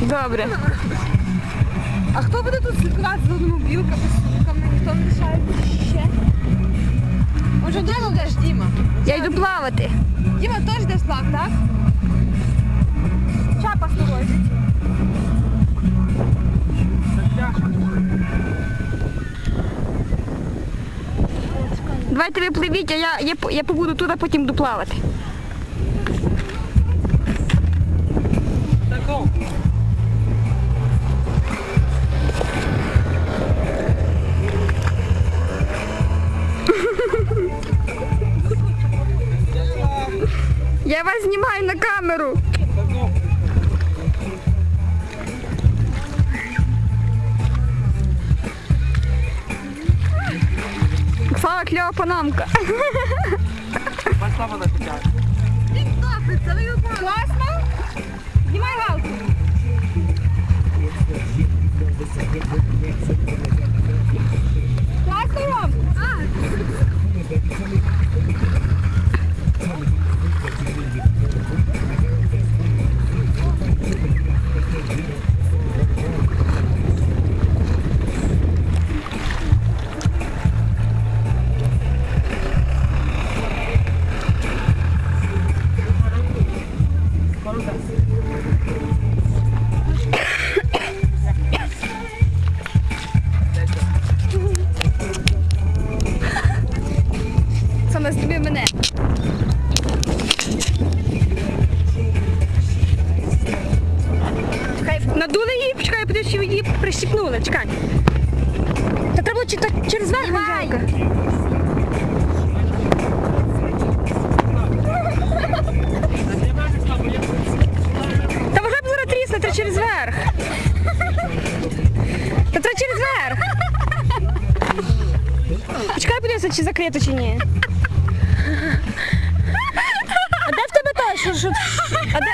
Добре. А хто буде тут слідкувати за автомобілками, сутками? Ніхто не лишає ще. Може, де йдеш, Діма? Я йду плавати. Діма теж йде в сплав, так? Чапа сторожить. Давайте ви пливіть, а я, я, я побуду тут, а потім буду Я вас знімаю на камеру. Слава кльова панамка. Класно? Знімай галку. Класно, Саме тобі мене. Чекай, надули її, чекай, подивись, що її прищіпнули, чекай. Та треба чи- так через верх, Анжелка. Та вже б зараз трісне, треба через верх. Та треба через верх. Чекай, подивися, чи закрито, чи ні. А де в тебе то? Що, що? А де?